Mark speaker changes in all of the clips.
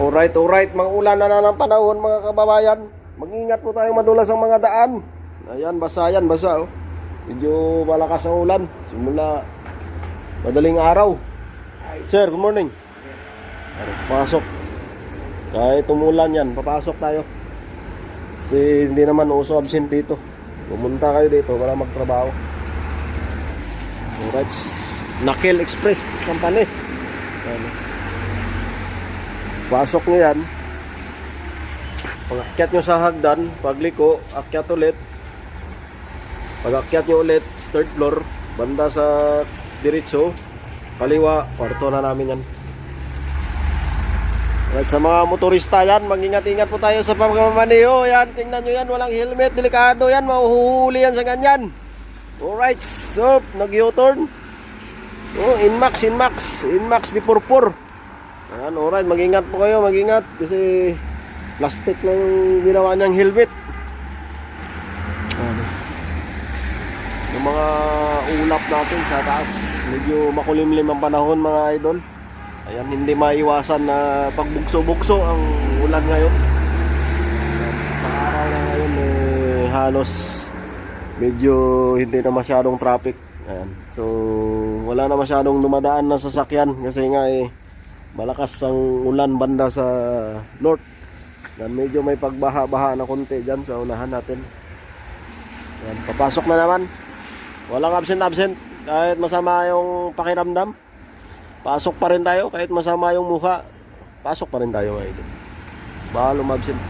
Speaker 1: Alright, alright. Mga ulan na na ng panahon mga kababayan. Mag-ingat po tayo madulas ang mga daan. Ayan, basa yan, basa. Oh. Medyo malakas ang ulan. Simula madaling araw. Sir, good morning. Pasok. Kahit umulan yan, papasok tayo. Kasi hindi naman uso absent dito. Pumunta kayo dito para magtrabaho. Alright. Nakil Express Company. Ayan. Pasok nyo yan. Pag akyat nyo sa hagdan, pagliko, akyat ulit. Pag akyat nyo ulit, third floor, banda sa diretso, kaliwa, kwarto na namin yan. At sa mga motorista yan, mag-ingat-ingat po tayo sa pagmamaniho. Yan, tingnan nyo yan, walang helmet, delikado yan, mahuhuli yan sa ganyan. Alright, so, nag-U-turn. Oh, inmax, inmax, inmax di purpur. Ayan, alright, mag-ingat po kayo, mag-ingat kasi plastic lang ginawa niyang helmet. Yung mga ulap natin sa taas, medyo makulimlim ang panahon mga idol. Ayan, hindi maiwasan na pagbugso-bugso ang ulan ngayon. Sa araw na ngayon, eh, halos medyo hindi na masyadong traffic. Ayan. So, wala na masyadong dumadaan na sasakyan kasi nga eh, malakas ang ulan banda sa north. Yan, medyo may pagbaha-baha na konti dyan sa unahan natin. Yan, papasok na naman. Walang absent-absent. Kahit masama yung pakiramdam. Pasok pa rin tayo. Kahit masama yung mukha. Pasok pa rin tayo ngayon. Baka lumabsent.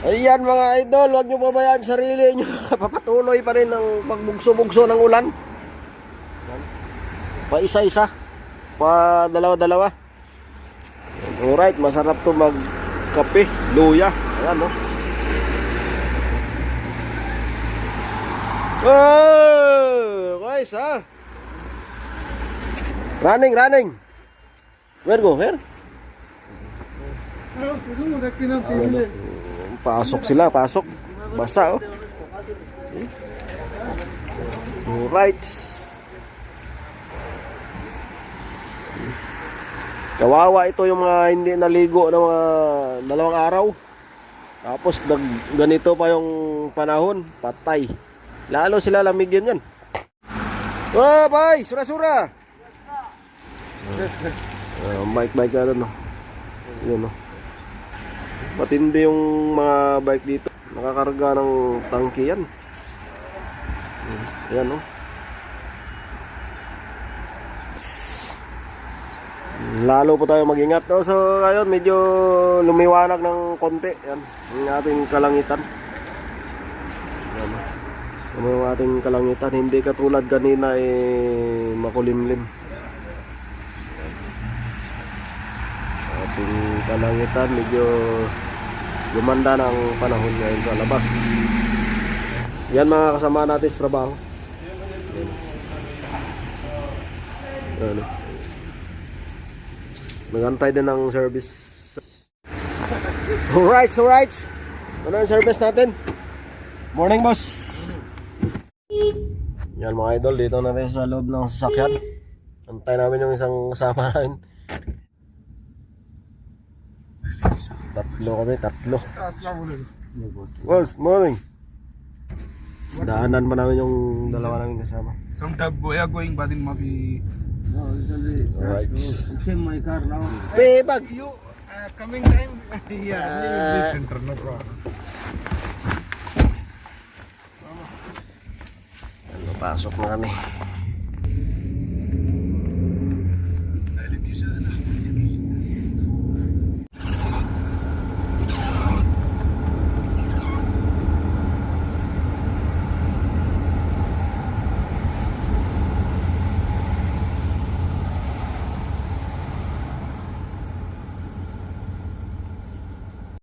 Speaker 1: Ayan mga idol, huwag nyo pabayaan sarili nyo. Papatuloy pa rin ang pagbugso-bugso ng ulan. Pa isa-isa. Pa dalawa-dalawa. Alright, masarap to magkape, luya. Ayan no. Oh, guys ha. Running, running. Where go? Where? Pasok sila, pasok. Basa oh. Alright. Kawawa ito yung mga hindi naligo ng mga dalawang araw. Tapos nag, ganito pa yung panahon, patay. Lalo sila lamigyan yan. Oh, bay, sura-sura. Uh, bike bike na no. Yun no. Matindi yung mga bike dito. Nakakarga ng tangke yan. Yan no. Lalo po tayo mag-ingat. No? So, ngayon, medyo lumiwanag ng konti. Yan, ang ating kalangitan. Yan. Ang ating kalangitan. Hindi katulad kanina eh, makulimlim. Ating kalangitan, medyo gumanda ng panahon ngayon sa labas. Yan mga kasama natin sa trabaho. Yan. Nagantay din ng service. Alright, alright. Ano ang service natin? Morning, boss. Yan mga idol, dito na rin sa loob ng sasakyan. Antay namin yung isang kasama namin. Tatlo kami, tatlo. Boss, morning. Daanan pa namin yung dalawa namin kasama.
Speaker 2: Sometimes we are going but in maybe
Speaker 1: Alright.
Speaker 3: Same my car now.
Speaker 1: Bebag!
Speaker 2: you uh, coming time yeah
Speaker 1: Ah.
Speaker 2: center no problem
Speaker 1: Ano, pasok na kami.